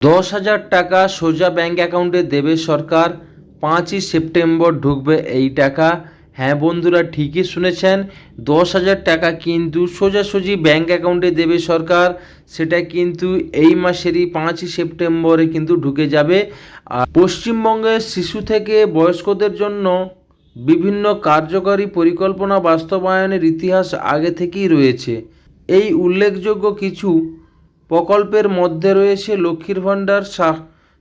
দশ হাজার টাকা সোজা ব্যাংক অ্যাকাউন্টে দেবে সরকার। পাঁচই সেপ্টেম্বর ঢুকবে এই টাকা। হ্যাঁ বন্ধুরা, ঠিকই শুনেছেন, দশ হাজার টাকা কিন্তু সোজাসুজি ব্যাংক অ্যাকাউন্টে দেবে সরকার। সেটা কিন্তু এই মাসেরই পাঁচই সেপ্টেম্বরে কিন্তু ঢুকে যাবে। আর পশ্চিমবঙ্গের শিশু থেকে বয়স্কদের জন্য বিভিন্ন কার্যকরী পরিকল্পনা বাস্তবায়নের ইতিহাস আগে থেকেই রয়েছে। এই উল্লেখযোগ্য কিছু প্রকল্পের মধ্যে রয়েছে লক্ষ্মীর ভাণ্ডার স্বা-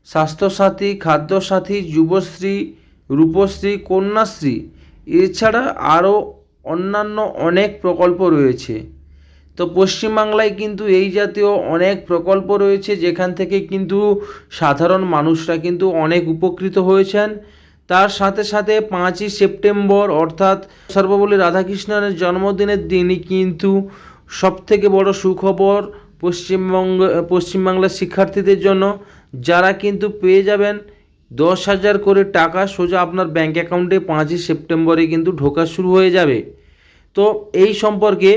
স্বাস্থ্যসাথী, খাদ্যসাথী, যুবশ্রী, রূপশ্রী, কন্যাশ্রী। এছাড়া আরও অন্যান্য অনেক প্রকল্প রয়েছে। তো পশ্চিমবাংলায় কিন্তু এই জাতীয় অনেক প্রকল্প রয়েছে, যেখান থেকে কিন্তু সাধারণ মানুষরা কিন্তু অনেক উপকৃত হয়েছেন। তার সাথে সাথে পাঁচই সেপ্টেম্বর, অর্থাৎ সর্বপল্লী রাধাকৃষ্ণনের জন্মদিনের দিনই কিন্তু সবথেকে বড় সুখবর পশ্চিমবঙ্গ পশ্চিমবাংলার শিক্ষার্থীদের জন্য যারা কিন্তু পেয়ে যাবেন দশ হাজার করে টাকা সোজা আপনার ব্যাঙ্ক অ্যাকাউন্টে পাঁচই সেপ্টেম্বরে কিন্তু ঢোকা শুরু হয়ে যাবে। তো এই সম্পর্কে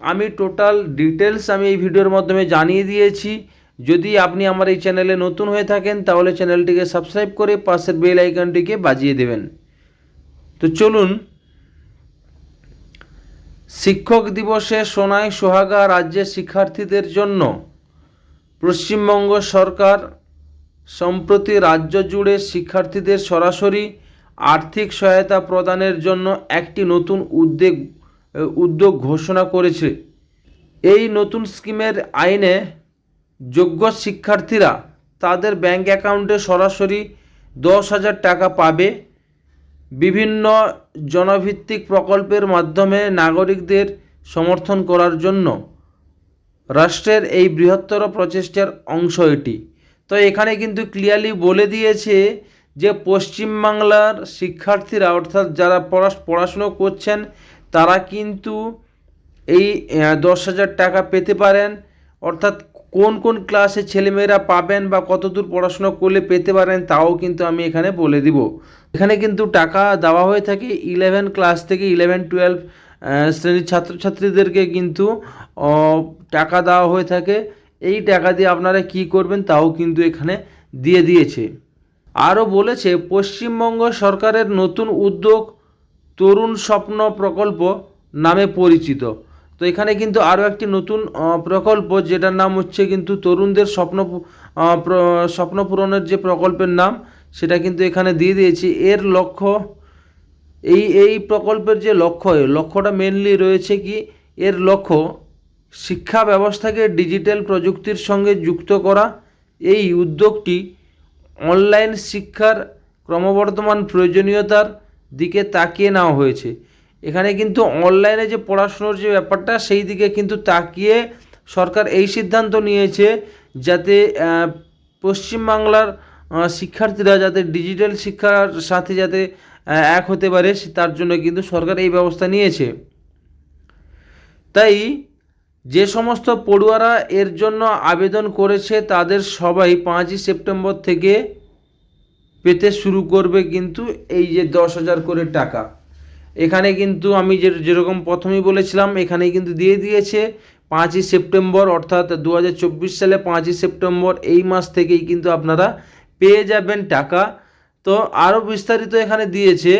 আমি টোটাল ডিটেলস আমি এই ভিডিওর মাধ্যমে জানিয়ে দিয়েছি। যদি আপনি আমার এই চ্যানেলে নতুন হয়ে থাকেন, তাহলে চ্যানেলটিকে সাবস্ক্রাইব করে পাশের বেল আইকনটিকে বাজিয়ে দেবেন। তো চলুন শিক্ষক দিবসে সোনাই সোহাগা রাজ্যের শিক্ষার্থীদের জন্য পশ্চিমবঙ্গ সরকার সম্প্রতি রাজ্য জুড়ে শিক্ষার্থীদের সরাসরি আর্থিক সহায়তা প্রদানের জন্য একটি নতুন উদ্যোগ উদ্যোগ ঘোষণা করেছে। এই নতুন স্কিমের আইনে যোগ্য শিক্ষার্থীরা তাদের ব্যাংক অ্যাকাউন্টে সরাসরি দশ হাজার টাকা পাবে। বিভিন্ন জনভিত্তিক প্রকল্পের মাধ্যমে নাগরিকদের সমর্থন করার জন্য রাষ্ট্রের এই বৃহত্তর প্রচেষ্টার অংশ এটি। তো এখানে কিন্তু ক্লিয়ারলি বলে দিয়েছে যে পশ্চিমবাংলার শিক্ষার্থীরা, অর্থাৎ যারা পড়া, পড়াশুনো করছেন, তারা কিন্তু এই দশ হাজার টাকা পেতে পারেন। অর্থাৎ কোন কোন ক্লাসে ছেলেমেয়েরা পাবেন বা কতদূর পড়াশোনা করলে পেতে পারেন তাও কিন্তু আমি এখানে বলে দিব। এখানে কিন্তু টাকা দেওয়া হয়ে থাকে ইলেভেন ক্লাস থেকে ইলেভেন টুয়েলভ শ্রেণির ছাত্রছাত্রীদেরকে কিন্তু টাকা দেওয়া হয়ে থাকে। এই টাকা দিয়ে আপনারা কি করবেন তাও কিন্তু এখানে দিয়ে দিয়েছে। আরও বলেছে, পশ্চিমবঙ্গ সরকারের নতুন উদ্যোগ তরুণ স্বপ্ন প্রকল্প নামে পরিচিত। তো এখানে কিন্তু আরও একটি নতুন প্রকল্প যেটার নাম হচ্ছে কিন্তু তরুণদের স্বপ্ন স্বপ্ন পূরণের যে প্রকল্পের নাম, সেটা কিন্তু এখানে দিয়ে দিয়েছি। এর লক্ষ্য, এই এই প্রকল্পের যে লক্ষ্য লক্ষ্যটা মেনলি রয়েছে কি, এর লক্ষ্য শিক্ষা ব্যবস্থাকে ডিজিটাল প্রযুক্তির সঙ্গে যুক্ত করা। এই উদ্যোগটি অনলাইন শিক্ষার ক্রমবর্ধমান প্রয়োজনীয়তার দিকে তাকিয়ে নেওয়া হয়েছে। এখানে কিন্তু অনলাইনে যে পড়াশুনোর যে ব্যাপারটা, সেই দিকে কিন্তু তাকিয়ে সরকার এই সিদ্ধান্ত নিয়েছে যাতে পশ্চিমবাংলার শিক্ষার্থীরা যাতে ডিজিটাল শিক্ষার সাথে যাতে এক হতে পারে তার জন্য কিন্তু সরকার এই ব্যবস্থা নিয়েছে। তাই যে সমস্ত পড়ুয়ারা এর জন্য আবেদন করেছে, তাদের সবাই পাঁচই সেপ্টেম্বর থেকে পেতে শুরু করবে কিন্তু এই যে দশ হাজার করে টাকা। এখানে কিন্তু আমি যে যেরকম প্রথমেই বলেছিলাম এখানে কিন্তু দিয়ে দিয়েছে। পাঁচই সেপ্টেম্বর, অর্থাৎ দু হাজার চব্বিশ সালে পাঁচই সেপ্টেম্বর, এই মাস থেকেই কিন্তু আপনারা পেয়ে যাবেন টাকা। তো আরও বিস্তারিত এখানে দিয়েছে,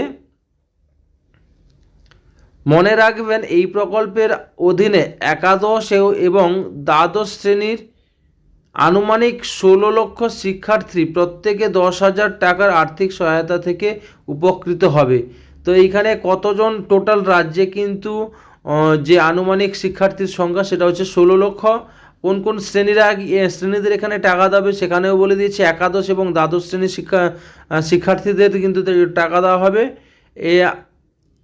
মনে রাখবেন এই প্রকল্পের অধীনে একাদশ এবং দ্বাদশ শ্রেণির আনুমানিক ষোলো লক্ষ শিক্ষার্থী প্রত্যেকে দশ হাজার টাকার আর্থিক সহায়তা থেকে উপকৃত হবে। তো এইখানে কতজন টোটাল রাজ্যে কিন্তু যে আনুমানিক শিক্ষার্থীর সংখ্যা সেটা হচ্ছে ষোলো লক্ষ। কোন কোন শ্রেণীরা শ্রেণীদের এখানে টাকা দেবে সেখানেও বলে দিয়েছে একাদশ এবং দ্বাদশ শ্রেণির শিক্ষা শিক্ষার্থীদের কিন্তু টাকা দেওয়া হবে। এ,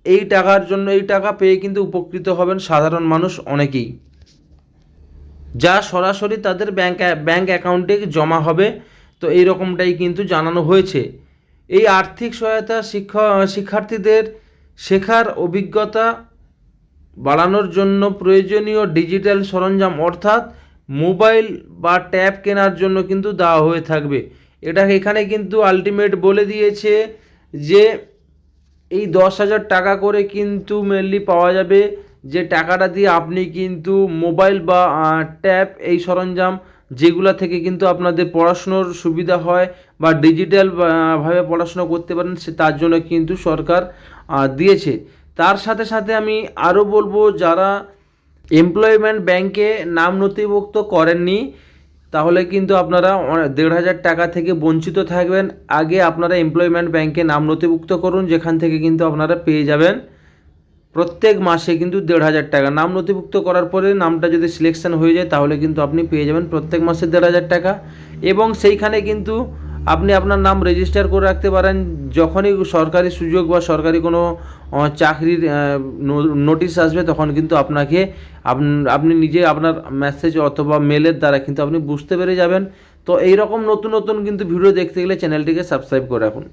এই টাকার জন্য, এই টাকা পেয়ে কিন্তু উপকৃত হবেন সাধারণ মানুষ অনেকেই। যা সরাসরি তাদের ব্যাংক ব্যাংক অ্যাকাউন্টে জমা হবে। তো এই রকমটাই কিন্তু জানানো হয়েছে। এই আর্থিক সহায়তা শিক্ষা, শিক্ষার্থীদের শেখার অভিজ্ঞতা বাড়ানোর জন্য প্রয়োজনীয় ডিজিটাল সরঞ্জাম, অর্থাৎ মোবাইল বা ট্যাব কেনার জন্য কিন্তু দেওয়া হয়ে থাকবে। এটা এখানে কিন্তু আলটিমেট বলে দিয়েছে যে এই দশ হাজার টাকা করে কিন্তু মেনলি পাওয়া যাবে। যে টাকাটা দিয়ে আপনি কিন্তু মোবাইল বা ট্যাব এই সরঞ্জাম যেগুলা থেকে কিন্তু আপনাদের পড়াশুনোর সুবিধা হয় বা ডিজিটাল ভাবে পড়াশোনা করতে পারেন, সে তার জন্য কিন্তু সরকার দিয়েছে। তার সাথে সাথে আমি আরও বলব, যারা এমপ্লয়মেন্ট ব্যাংকে নাম নথিভুক্ত করেননি, তাহলে কিন্তু আপনারা দেড় হাজার টাকা থেকে বঞ্চিত থাকবেন। আগে আপনারা এমপ্লয়মেন্ট ব্যাংকে নাম নথিভুক্ত করুন, যেখান থেকে কিন্তু আপনারা পেয়ে যাবেন। প্রত্যেক মাসে কিন্তু দেড় হাজার টাকা। নাম নথিভুক্ত করার পরে নামটা যদি সিলেকশন হয়ে যায়, তাহলে কিন্তু আপনি পেয়ে যাবেন প্রত্যেক মাসে দেড় হাজার টাকা। এবং সেইখানে কিন্তু আপনি আপনার নাম রেজিস্টার করে রাখতে পারেন। যখনই সরকারি সুযোগ বা সরকারি কোনো চাকরির নোটিশ আসবে, তখন কিন্তু আপনাকে আপ- আপনি নিজে আপনার মেসেজ অথবা মেলের দ্বারা কিন্তু আপনি বুঝতে পেরে যাবেন। তো এই রকম নতুন নতুন কিন্তু ভিডিও দেখতে গেলে চ্যানেলটিকে সাবস্ক্রাইব করে রাখুন।